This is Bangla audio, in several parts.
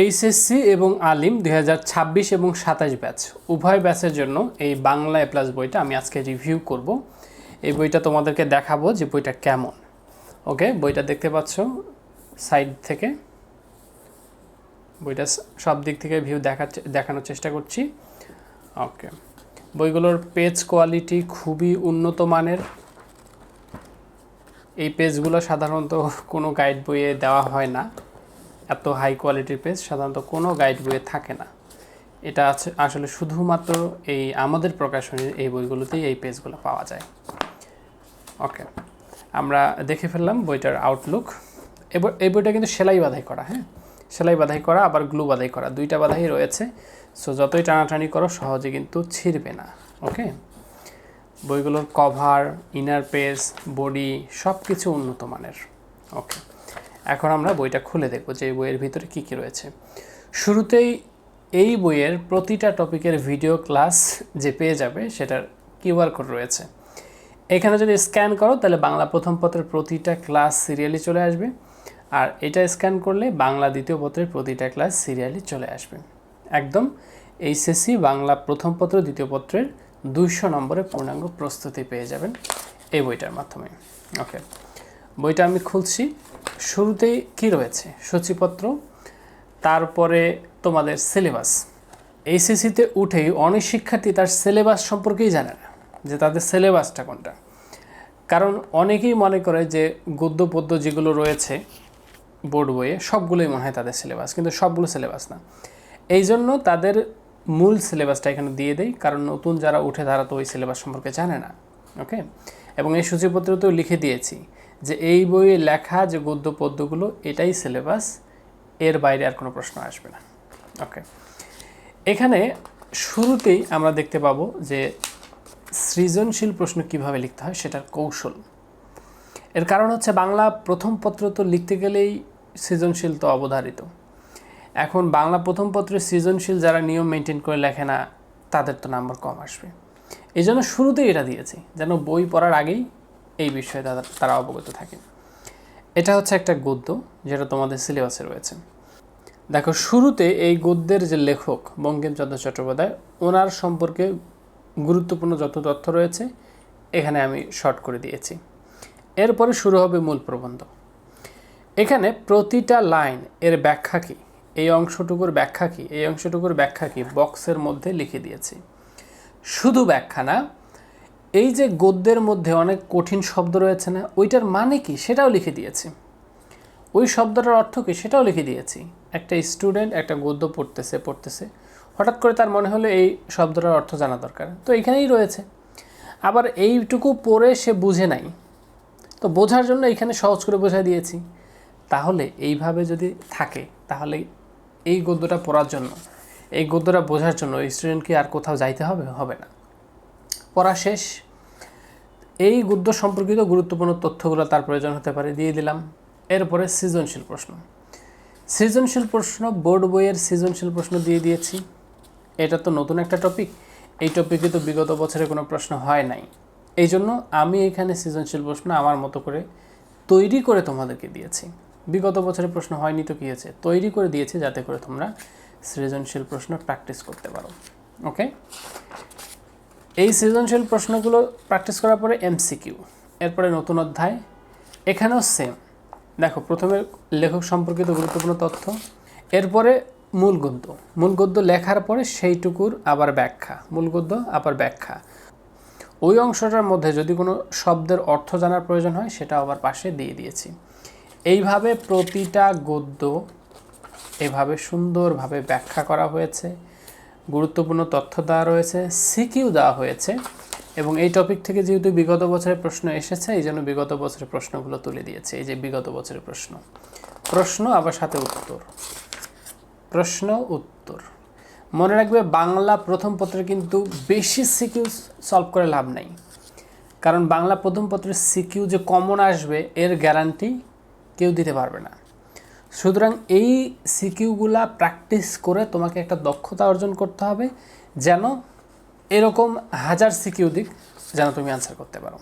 এইচএসসি এবং আলিম দু হাজার ছাব্বিশ এবং সাতাশ ব্যাচ। উভয় ব্যাচের জন্য এই বাংলা এ প্লাস বইটা আমি আজকে রিভিউ করব। এই বইটা তোমাদেরকে দেখাবো যে বইটা কেমন। ওকে বইটা দেখতে পাচ্ছ সাইড থেকে। বইটা সব দিক থেকে ভিউ দেখা দেখানোর চেষ্টা করছি। ওকে বইগুলোর পেজ কোয়ালিটি খুবই উন্নত মানের। এই পেজগুলো সাধারণত কোনো গাইড বইয়ে দেওয়া হয় না। এত হাই কোয়ালিটির পেজ সাধারণত কোনো গাইড বইয়ে থাকে না। এটা আছে, আসলে শুধুমাত্র এই আমাদের প্রকাশনীর এই বইগুলোতেই এই পেজগুলো পাওয়া যায়। ওকে আমরা দেখে ফেললাম বইটার আউটলুক এই বইটা কিন্তু সেলাই বাধাই করা হ্যাঁ? সেলাই বাধাই করা, আবার গ্লু বাধাই করা, দুইটা বাধাই রয়েছে। সো যতই টানাটানি করো, সহজে কিন্তু ছিঁড়বে না। ওকে বইগুলোর কভার ইনার পেজ বডি সব কিছু উন্নত মানের। ওকে এখন আমরা বইটা খুলে দেখব যে এই বইয়ের ভিতরে কী কী রয়েছে। শুরুতেই এই বইয়ের প্রতিটা টপিকের ভিডিও ক্লাস যে পেয়ে যাবে সেটার কিউআর কোড রয়েছে। এখানে যদি স্ক্যান করো তাহলে বাংলা প্রথম পত্রের প্রতিটা ক্লাস সিরিয়ালি চলে আসবে আর এটা স্ক্যান করলে বাংলা দ্বিতীয় পত্রের প্রতিটা ক্লাস সিরিয়ালি চলে আসবে। একদম এইচএসসি বাংলা প্রথম পত্র, দ্বিতীয় পত্রের দুইশো নম্বরের পূর্ণাঙ্গ প্রস্তুতি পেয়ে যাবেন এই বইটার মাধ্যমে। ওকে, বইটা আমি খুলছি। শুরুতেই কি রয়েছে? সূচিপত্র, তারপরে তোমাদের সিলেবাস। এইচএসসিতে উঠেই অনেক শিক্ষার্থী তার সিলেবাস সম্পর্কেই জানে না, যে তাদের সিলেবাসটা কোনটা। কারণ অনেকেই মনে করে যে গদ্য পদ্য যেগুলো রয়েছে, বোর্ড বইয়ে, সবগুলোই মনে হয় তাদের সিলেবাস, কিন্তু সবগুলো সিলেবাস না। এই জন্য তাদের মূল সিলেবাসটা এখানে দিয়ে দেয় কারণ নতুন যারা উঠে তারা তো ওই সিলেবাস সম্পর্কে জানে না ওকে এবং এই সূচিপত্রতেও লিখে দিয়েছি যে এই বইয়ে লেখা যে গদ্য পদ্যগুলো, এটাই সিলেবাস এর বাইরে আর কোনো প্রশ্ন আসবে না। ওকে এখানে শুরুতেই আমরা দেখতে পাবো যে সৃজনশীল প্রশ্ন কীভাবে লিখতে হয় সেটার কৌশল। এর কারণ হচ্ছে বাংলা প্রথম পত্র তো লিখতে গেলেই সৃজনশীল তো অবধারিত। এখন বাংলা প্রথম পত্রে সৃজনশীল যারা নিয়ম মেনটেন করে লেখে না, তাদের তো নাম্বার কম আসবে। এই জন্য শুরুতেই এটা দিয়েছি, যেন বই পড়ার আগেই এই বিষয়ে তারা অবগত থাকে। এটা হচ্ছে একটা গদ্য যেটা তোমাদের সিলেবাসে রয়েছে। দেখো, শুরুতে এই গদ্যের যে লেখক বঙ্কিমচন্দ্র চট্টোপাধ্যায়, ওনার সম্পর্কে গুরুত্বপূর্ণ যত তথ্য রয়েছে, এখানে আমি শর্ট করে দিয়েছি। এরপরে শুরু হবে মূল প্রবন্ধ। এখানে প্রতিটা লাইন এর ব্যাখ্যা কী? এই অংশটুকুর ব্যাখ্যা কী? এই অংশটুকুর ব্যাখ্যা কী? বক্সের মধ্যে লিখে দিয়েছি। শুধু ব্যাখ্যা না এই যে গদ্যের মধ্যে অনেক কঠিন শব্দ রয়েছে না, ওইটার মানে কি সেটাও লিখে দিয়েছি। ওই শব্দটার অর্থ কী সেটাও লিখে দিয়েছি। একটা স্টুডেন্ট একটা গদ্য পড়তেছে পড়তেছে। হঠাৎ করে তার মনে হলো এই শব্দটার অর্থ জানা দরকার। তো এখানেই রয়েছে। আবার এইটুকু পড়ে সে বুঝে নাই। তো বোঝার জন্য এখানে সহজ করে বোঝাই দিয়েছি। তাহলে এইভাবে যদি থাকে, তাহলে এই গদ্যটা পড়ার জন্য, এই গদ্যটা বোঝার জন্য স্টুডেন্টকে আর কোথাও যাইতে হবে? হবে না। পড়া শেষ। এই গদ্য সম্পর্কিত গুরুত্বপূর্ণ তথ্যগুলো তার প্রয়োজন হতে পারে, দিয়ে দিলাম। এরপরে সৃজনশীল প্রশ্ন। সৃজনশীল প্রশ্ন, বোর্ড বইয়ের সৃজনশীল প্রশ্ন দিয়ে দিয়েছি। এটা তো নতুন একটা টপিক এই টপিকে তো বিগত বছরে কোনো প্রশ্ন হয় নাই। এই জন্য আমি এখানে সৃজনশীল প্রশ্ন আমার মতো করে তৈরি করে তোমাদেরকে দিয়েছি। বিগত বছরে প্রশ্ন হয়নি তো কী হয়েছে তৈরি করে দিয়েছি যাতে করে তোমরা সৃজনশীল প্রশ্ন প্র্যাকটিস করতে পারো। ওকে এই সৃজনশীল প্রশ্নগুলো প্র্যাকটিস করার পরে এমসিকিউ এরপরে নতুন অধ্যায়। এখানেও সেম দেখো, প্রথমে লেখক সম্পর্কিত গুরুত্বপূর্ণ তথ্য, এরপরে মূল গদ্য। মূল গদ্য লেখার পরে সেইটুকুর আবার ব্যাখ্যা। মূল গদ্য আবার ব্যাখ্যা। ওই অংশটার মধ্যে যদি কোনো শব্দের অর্থ জানার প্রয়োজন হয়, সেটা আবার পাশে দিয়ে দিয়েছি। এইভাবে প্রতিটা গদ্য এভাবে সুন্দরভাবে ব্যাখ্যা করা হয়েছে। গুরুত্বপূর্ণ তথ্য দেওয়া রয়েছে, সিকিউ দেওয়া হয়েছে, এবং এই টপিক থেকে যেহেতু বিগত বছরের প্রশ্ন এসেছে, এই জন্য বিগত বছরের প্রশ্নগুলো তুলে দিয়েছে। এই যে বিগত বছরের প্রশ্ন। প্রশ্ন, আবার সাথে উত্তর। প্রশ্ন, উত্তর। মনে রাখবে, বাংলা প্রথম পত্রে কিন্তু বেশি সিকিউ সলভ করে লাভ নাই। কারণ বাংলা প্রথম পত্রের সিকিউ যে কমন আসবে, এর গ্যারান্টি কেউ দিতে পারবে না। সুতরাং এই সিকিউগুলা প্র্যাকটিস করে তোমাকে একটা দক্ষতা অর্জন করতে হবে যেন এরকম হাজার সিকিউ দিক যেন তুমি আনসার করতে পারো।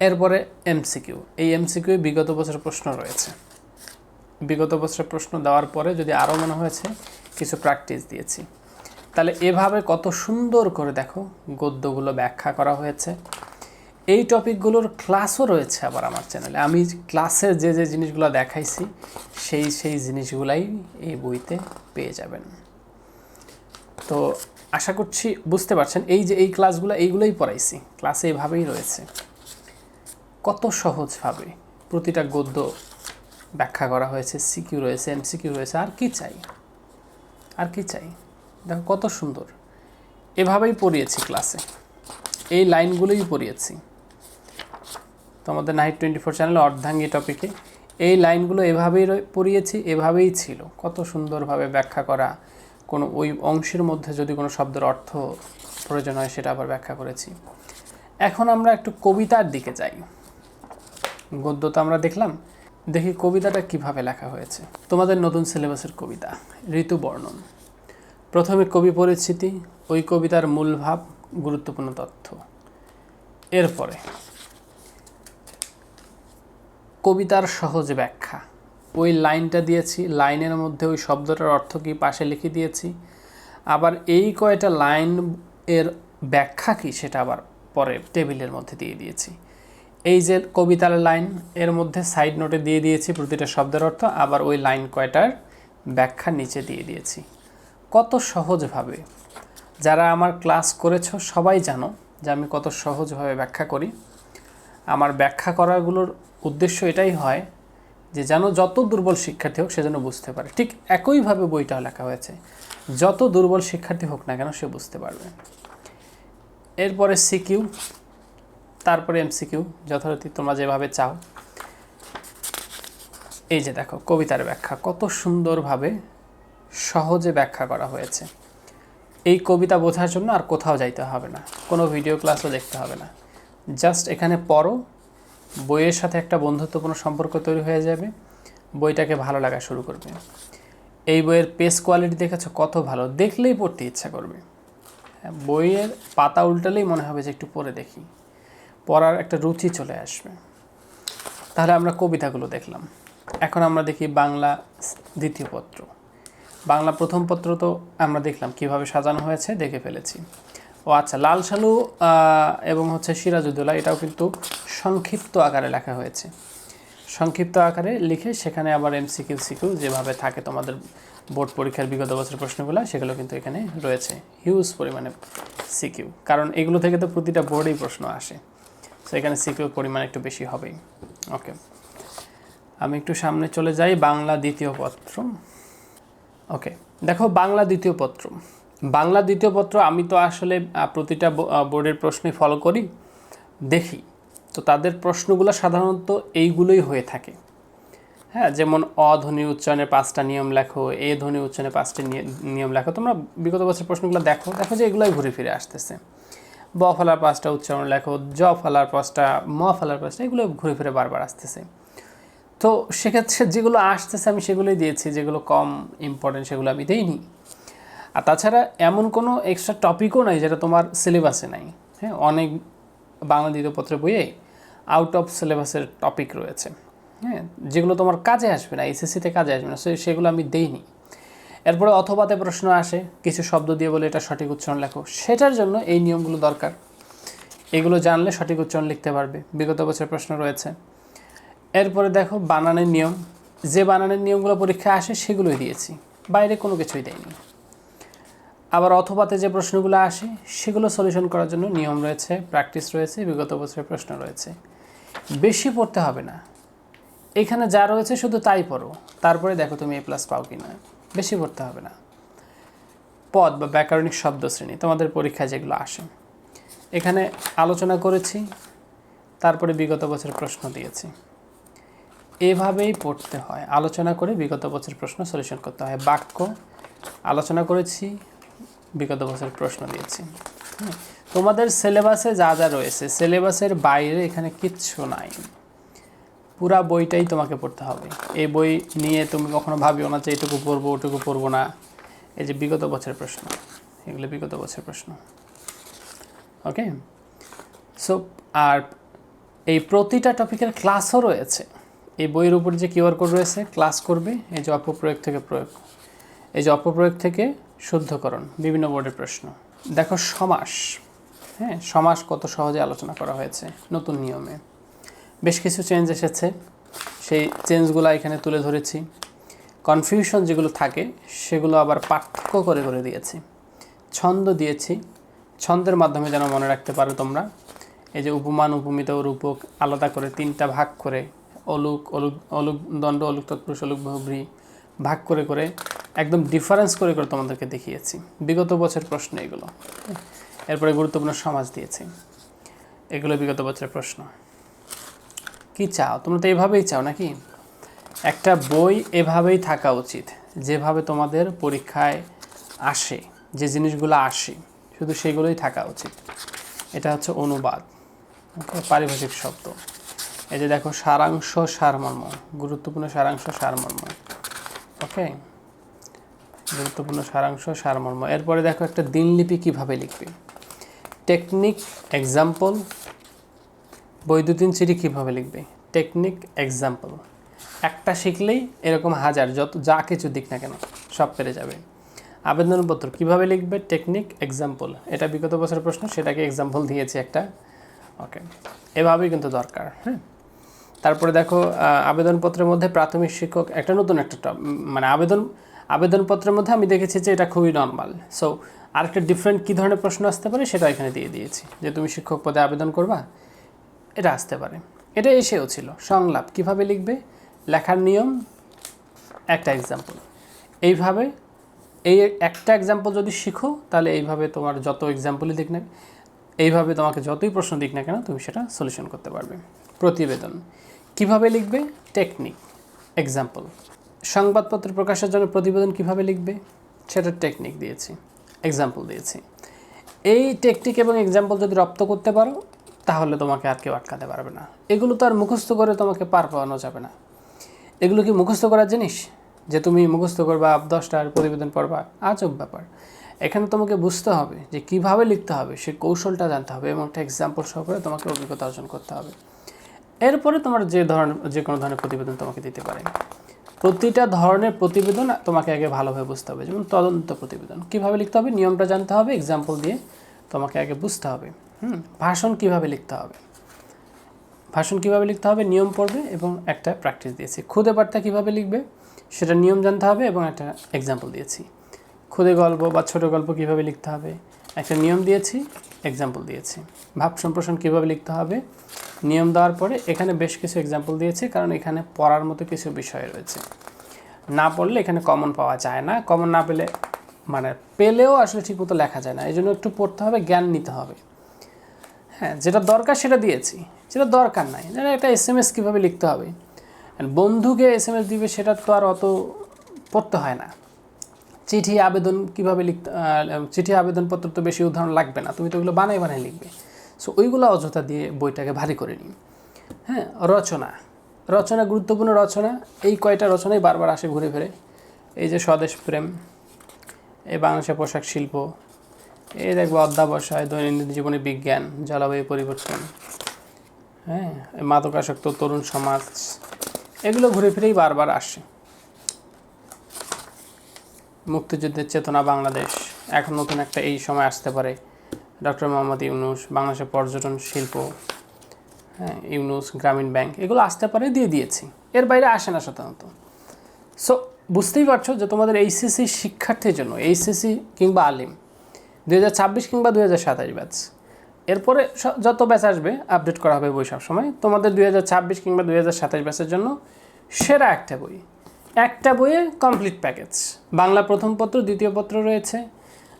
এরপরে এমসিকিউ। এই এমসিকিউ বিগত বছরের প্রশ্ন রয়েছে। বিগত বছরের প্রশ্ন দেওয়ার পরে যদি আরও মনে হয়েছে, কিছু প্র্যাকটিস দিয়েছি। তাহলে এভাবে কত সুন্দর করে দেখো গদ্যগুলো ব্যাখ্যা করা হয়েছে। এই টপিকগুলোর ক্লাসও রয়েছে আবার আমার চ্যানেলে আমি ক্লাসের যে যে জিনিসগুলো দেখাইছি, সেই সেই জিনিসগুলাই এই বইতে পেয়ে যাবেন। তো আশা করছি বুঝতে পারছেন, এই যে, এই ক্লাসগুলো এইগুলোই পড়াইছি। ক্লাসে এভাবেই রয়েছে। কত সহজভাবে প্রতিটা গদ্য ব্যাখ্যা করা হয়েছে সিকিউ রয়েছে এমসিকিউ রয়েছে, আর কি চাই? আর কি চাই? দেখো কত সুন্দর। এভাবেই পড়িয়েছি ক্লাসে এই লাইনগুলোই পড়িয়েছি। তো আমাদের নাইট টোয়েন্টি ফোর চ্যানেলে অর্ধাঙ্গী টপিকে এই লাইনগুলো এভাবেই পড়িয়েছি, এভাবেই ছিল। কত সুন্দরভাবে ব্যাখ্যা করা। কোনো ওই অংশের মধ্যে যদি কোনো শব্দের অর্থ প্রয়োজন হয়, সেটা আবার ব্যাখ্যা করেছি। এখন আমরা একটু কবিতার দিকে যাই। গদ্য তো আমরা দেখলাম। দেখি কবিতাটা কীভাবে লেখা হয়েছে। তোমাদের নতুন সিলেবাসের কবিতা, ঋতু বর্ণন। প্রথমে কবি পরিচিতি, ওই কবিতার মূল ভাব, গুরুত্বপূর্ণ তথ্য। এরপরে কবিতার সহজ ব্যাখ্যা। ওই লাইনটা দিয়েছি, লাইনের মধ্যে ওই শব্দটার অর্থ কী পাশে লিখে দিয়েছি। আবার এই কয়টা লাইন এর ব্যাখ্যা কি সেটা আবার পরে টেবিলের মধ্যে দিয়ে দিয়েছি। এই যে কবিতার লাইন, এর মধ্যে সাইড নোটে দিয়ে দিয়েছি প্রতিটা শব্দের অর্থ, আবার ওই লাইন কয়টার ব্যাখ্যা নিচে দিয়ে দিয়েছি। কত সহজভাবে, যারা আমার ক্লাস করেছ সবাই জানো যে আমি কত সহজভাবে ব্যাখ্যা করি। আমার ব্যাখ্যা করাগুলোর উদ্দেশ্য এটাই হয় যে যেন যত দুর্বল শিক্ষার্থী হোক সে যেন বুঝতে পারে। ঠিক একইভাবে বইটাও লেখা হয়েছে। যত দুর্বল শিক্ষার্থী হোক না কেন সে বুঝতে পারবে। এরপরে সিকিউ তারপরে এমসিকিউ যথারীতি তোমরা যেভাবে চাও। এই যে দেখো, কবিতার ব্যাখ্যা। কত সুন্দরভাবে সহজে ব্যাখ্যা করা হয়েছে। এই কবিতা বোঝার জন্য আর কোথাও যাইতে হবে না। কোনো ভিডিও ক্লাসও দেখতে হবে না। জাস্ট এখানে পড়ো বইয়ের সাথে একটা বন্ধুত্বপূর্ণ সম্পর্ক তৈরি হয়ে যাবে। বইটাকে ভালো লাগা শুরু করবে। এই বইয়ের পেজ কোয়ালিটি দেখেছ কত ভালো। দেখলেই পড়তে ইচ্ছা করবে। হ্যাঁ, বইয়ের পাতা উল্টালেই মনে হবে যে একটু পড়ে দেখি। পড়ার একটা রুচি চলে আসবে। তাহলে আমরা কবিতাগুলো দেখলাম। এখন আমরা দেখি বাংলা দ্বিতীয় পত্র। বাংলা প্রথম পত্র তো আমরা দেখলাম কীভাবে সাজানো হয়েছে দেখে ফেলেছি। ও আচ্ছা লাল সালু এবং হচ্ছে সিরাজউদ্দৌলা, এটাও কিন্তু সংক্ষিপ্ত আকারে লেখা হয়েছে। সংক্ষিপ্ত আকারে লিখে সেখানে আবার এমসিকিউ সিকিউ যেভাবে থাকে তোমাদের বোর্ড পরীক্ষার বিগত বছর প্রশ্নগুলো, সেগুলো কিন্তু এখানে রয়েছে। হিউজ পরিমাণে সিকিউ, কারণ এগুলো থেকে তো প্রতিটা বোর্ডেই প্রশ্ন আসে। তো এখানে সিকিউর পরিমাণ একটু বেশি হবেই। ওকে আমি একটু সামনে চলে যাই, বাংলা দ্বিতীয় পত্র। ওকে দেখো, বাংলা দ্বিতীয় পত্র। বাংলা দ্বিতীয় পত্র আমি তো আসলে প্রতিটা বোর্ডের প্রশ্নই ফলো করি, দেখি। তো তাদের প্রশ্নগুলো সাধারণত এইগুলোই হয়ে থাকে। হ্যাঁ যেমন অধ্বনি উচ্চারণের পাঁচটা নিয়ম লেখো, এ ধ্বনি উচ্চারণের পাঁচটি নিয়- নিয়ম লেখো। তোমরা বিগত বছর প্রশ্নগুলো দেখো দেখো যে এগুলোই ঘুরে ফিরে আসতেছে। ব ফলার পাঁচটা উচ্চারণ লেখো, জ ফলার পাঁচটা, ম ফলার পাঁচটা এগুলো ঘুরে ফিরে বারবার আসতেছে। তো সেক্ষেত্রে যেগুলো আসতেছে আমি সেগুলোই দিয়েছি, যেগুলো কম ইম্পর্টেন্ট সেগুলো আমি দেইনি। আর তাছাড়া এমন কোনো এক্সট্রা টপিকও নাই যেটা তোমার সিলেবাসে নাই। হ্যাঁ অনেক বাংলা দ্বিতীয় পত্রের বইয়ে আউট অফ সিলেবাসের টপিক রয়েছে। হ্যাঁ যেগুলো তোমার কাজে আসবে না, এসএসসিতে কাজে আসবে না সেগুলো আমি দেইনি। এরপরে অথবাতে প্রশ্ন আসে, কিছু শব্দ দিয়ে বলে এটা সঠিক উচ্চারণ লেখো। সেটার জন্য এই নিয়মগুলো দরকার। এগুলো জানলে সঠিক উচ্চারণ লিখতে পারবে। বিগত বছরের প্রশ্ন রয়েছে। এরপরে দেখো, বানানের নিয়ম। যে বানানের নিয়মগুলো পরীক্ষায় আসে, সেগুলোই দিয়েছি। বাইরে কোনো কিছুই দেয়নি আবার অথবাতে যে প্রশ্নগুলো আসে, সেগুলো সলিউশন করার জন্য নিয়ম রয়েছে প্র্যাকটিস রয়েছে, বিগত বছরের প্রশ্ন রয়েছে। বেশি পড়তে হবে না। এখানে যা রয়েছে শুধু তাই পড়ো। তারপরে দেখো তুমি এ প্লাস পাও কি না বেশি পড়তে হবে না। পদ বা ব্যাকরণিক শব্দ শ্রেণি, তোমাদের পরীক্ষায় যেগুলো আসে। এখানে আলোচনা করেছি, তারপরে বিগত বছরের প্রশ্ন দিয়েছি। এভাবেই পড়তে হয়। আলোচনা করে বিগত বছরের প্রশ্ন সলিউশন করতে হয়। বাক্য আলোচনা করেছি বিগত বছরের প্রশ্ন দিয়েছি। তোমাদের সিলেবাসে যা যা রয়েছে, সিলেবাসের বাইরে এখানে কিচ্ছু নাই। পুরা বইটাই তোমাকে পড়তে হবে। এই বই নিয়ে তুমি কখনো ভাবিও না যে এটুকু পড়ব, ওটুকু পড়ব না। এই যে বিগত বছরের প্রশ্ন, এগুলো বিগত বছরের প্রশ্ন। ওকে? সো আর এই প্রতিটা টপিকের ক্লাসও রয়েছে। এই বইয়ের উপর যে কিউআর কোড রয়েছে, ক্লাস করবে, এই যে অপপ্রয়োগ থেকে প্রয়োগ। এই যে অপপ্রয়োগ থেকে শুদ্ধকরণ, বিভিন্ন বোর্ডের প্রশ্ন। দেখো সমাস হ্যাঁ সমাস কত সহজে আলোচনা করা হয়েছে নতুন নিয়মে। বেশ কিছু চেঞ্জ এসেছে, সেই চেঞ্জগুলো এখানে তুলে ধরেছি। কনফিউশন যেগুলো থাকে, সেগুলো আবার পার্থক্য করে করে দিয়েছি। ছন্দ দিয়েছি, ছন্দের মাধ্যমে যেন মনে রাখতে পারো তোমরা। এই যে উপমান, উপমিত রূপক আলাদা করে তিনটা ভাগ করে, অলুক অলুক অলুক দণ্ড, অলুক তৎপুরুষ, অলুক বহুব্রী ভাগ করে করে একদম ডিফারেন্স করে করে তোমাদেরকে দেখিয়েছি। বিগত বছর প্রশ্ন এগুলো। এরপরে গুরুত্বপূর্ণ সমাজ দিয়েছি। এগুলো বিগত বছরের প্রশ্ন। কি চাও? তোমরা তো এভাবেই চাও নাকি? একটা বই এভাবেই থাকা উচিত, যেভাবে তোমাদের পরীক্ষায় আসে, যে জিনিসগুলো আসে, শুধু সেগুলোই থাকা উচিত। এটা হচ্ছে অনুবাদ। পারিভাষিক শব্দ। এই যে দেখো, সারাংশ সারমর্ম, গুরুত্বপূর্ণ সারাংশ সারমর্ম। ওকে গুরুত্বপূর্ণ সারাংশ সারমর্ম। এরপরে দেখো একটা দিনলিপি কীভাবে লিখবে? টেকনিক এক্সাম্পল বৈদ্যুতিন চিঠি কীভাবে লিখবে? টেকনিক এক্সাম্পল একটা শিখলেই এরকম হাজার, যত, যা কিছু দিক না কেন, সব পেরে যাবে। আবেদনপত্র কীভাবে লিখবে? টেকনিক এক্সাম্পল এটা বিগত বছরের প্রশ্ন, সেটাকে এক্সাম্পল দিয়েছি একটা। ওকে এভাবেই কিন্তু দরকার হ্যাঁ? তারপরে দেখো আবেদনপত্রের মধ্যে প্রাথমিক শিক্ষক, একটা নতুন একটা মানে আবেদন আবেদনপত্রের মধ্যে আমি দেখেছি যে এটা খুবই নর্মাল সো আরেকটা ডিফারেন্ট কী ধরনের প্রশ্ন আসতে পারে সেটা এখানে দিয়ে দিয়েছি যে তুমি শিক্ষক পদে আবেদন করবা, এটা আসতে পারে। এটা এসেও ছিল। সংলাপ, কীভাবে লিখবে? লেখার নিয়ম, একটা এক্সাম্পল এইভাবে, এই একটা এক্সাম্পল যদি শিখো, তাহলে এইভাবে তোমার যত এক্সাম্পলই দিক না, এইভাবে তোমাকে যতই প্রশ্ন দিক না কেন, তুমি সেটা সলিউশন করতে পারবে। প্রতিবেদন, কীভাবে লিখবে? টেকনিক এক্সাম্পল সংবাদপত্র প্রকাশের জন্য প্রতিবেদন কীভাবে লিখবে? সেটা টেকনিক দিয়েছি এক্সাম্পল দিয়েছি। এই টেকনিক এবং এক্সাম্পল যদি রপ্ত করতে পারো, তাহলে তোমাকে আর কেউ আটকাতে পারবে না। এগুলো তো আর মুখস্থ করে তোমাকে পার পাওয়ানো যাবে না। এগুলো কি মুখস্থ করার জিনিস? যে তুমি মুখস্থ করবা দশটার প্রতিবেদন পড়বা, আজব ব্যাপার। এখানে তোমাকে বুঝতে হবে যে কীভাবে লিখতে হবে, সে কৌশলটা জানতে হবে এবং একটা এক্সাম্পল সহকারে তোমাকে অভিজ্ঞতা অর্জন করতে হবে। এরপরে তোমার যে ধরনের, যে কোনো ধরনের প্রতিবেদন তোমাকে দিতে পারে। প্রতিটা ধরনের প্রতিবেদন তোমাকে আগে ভালোভাবে বুঝতে হবে। যেমন তদন্ত প্রতিবেদন। কীভাবে লিখতে হবে? নিয়মটা জানতে হবে এক্সাম্পল দিয়ে তোমাকে আগে বুঝতে হবে। হুম? ভাষণ কীভাবে লিখতে হবে? ভাষণ কীভাবে লিখতে হবে? নিয়ম পড়বে এবং একটা প্র্যাকটিস দিয়েছি। খুদে বার্তা কীভাবে লিখবে? সেটা নিয়ম জানতে হবে এবং একটা এক্সাম্পল দিয়েছি। খুদে গল্প বা ছোট গল্প কীভাবে লিখতে হবে? একটা নিয়ম দিয়েছি। এক্সাম্পল দিয়েছি। ভাব সম্প্রসারণ কীভাবে লিখতে হবে? নিয়ম দেওয়ার পরে এখানে বেশ কিছু এক্সাম্পল দিয়েছি, কারণ এখানে পড়ার মতো কিছু বিষয় রয়েছে। না পড়লে এখানে কমন পাওয়া যায় না। কমন না পেলে মানে পেলেও আসলে ঠিকমতো লেখা যায় না। এই জন্য একটু পড়তে হবে, জ্ঞান নিতে হবে। হ্যাঁ যেটা দরকার সেটা দিয়েছি। যেটা দরকার নাই। যেটা একটা এস এম এস কীভাবে লিখতে হবে? বন্ধুকে এস এম এস দিবে সেটা তো আর অত পড়তে হয় না। চিঠি, আবেদন কীভাবে লিখতে চিঠি, আবেদনপত্র তো বেশি উদাহরণ লাগবে না, তুমি তো ওগুলো বানাই বানাই লিখবে। সো ওইগুলো অযথা দিয়ে বইটাকে ভারী করে নিই হ্যাঁ রচনা। রচনা, গুরুত্বপূর্ণ রচনা, এই কয়টা রচনাই বারবার আসে ঘুরে ফিরে। এই যে স্বদেশ প্রেম, এই বাংলাদেশের পোশাক শিল্প, এই দেখব অধ্যাবসায়, দৈনন্দিন জীবনে বিজ্ঞান, জলবায়ু পরিবর্তন হ্যাঁ মাদকাসক্ত তরুণ সমাজ, এগুলো ঘুরে ফিরেই বারবার আসে। মুক্তিযুদ্ধের চেতনা বাংলাদেশ। এখন নতুন একটা এই সময় আসতে পারে। ডক্টর মোহাম্মদ ইউনুস, বাংলাদেশের পর্যটন শিল্প হ্যাঁ ইউনুস, গ্রামীণ ব্যাংক, এগুলো আসতে পারে, দিয়ে দিয়েছি। এর বাইরে আসে না সাধারণত। সো বুঝতেই পারছ যে তোমাদের এইচএসসি শিক্ষার্থীর জন্য, এইচএসসি কিংবা আলিম দু হাজার ছাব্বিশ কিংবা দুই হাজার সাতাশ ব্যাচ এরপরে যত ব্যাচ আসবে আপডেট করা হবে বই সবসময়। তোমাদের দুই হাজার ছাব্বিশ কিংবা দুই হাজার সাতাশ ব্যাচের জন্য সেরা একটা বই। একটা বইয়ে কমপ্লিট প্যাকেজ বাংলা প্রথম পত্র, দ্বিতীয় পত্র রয়েছে,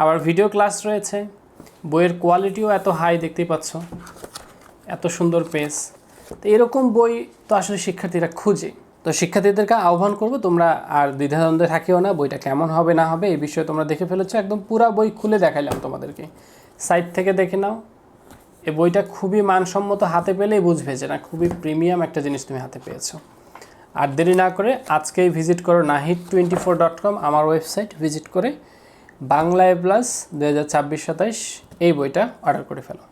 আবার ভিডিও ক্লাস রয়েছে। বইয়ের কোয়ালিটিও এত হাই দেখতেই পাচ্ছ। এত সুন্দর পেজ তো এরকম বই তো আসলে শিক্ষার্থীরা খুঁজে। তো শিক্ষার্থীদেরকে আহ্বান করব, তোমরা আর দ্বিধাদ্বন্দ্বে থাকিও না, বইটা কেমন হবে, না হবে, এই বিষয়ে তোমরা দেখে ফেলেছো। একদম পুরা বই খুলে দেখাইলাম তোমাদেরকে। সাইট থেকে দেখে নাও। এই বইটা খুবই মানসম্মত হাতে পেলেই বুঝবে যে না, খুবই প্রিমিয়াম একটা জিনিস তুমি হাতে পেয়েছ। আর দেরি না করে আজকেই ভিজিট করো Nahid twenty four dot com আমার ওয়েবসাইট। ভিজিট করে বাংলায় প্লাস দু হাজার ছাব্বিশ সাতাইশ এই বইটা অর্ডার করে ফেলো।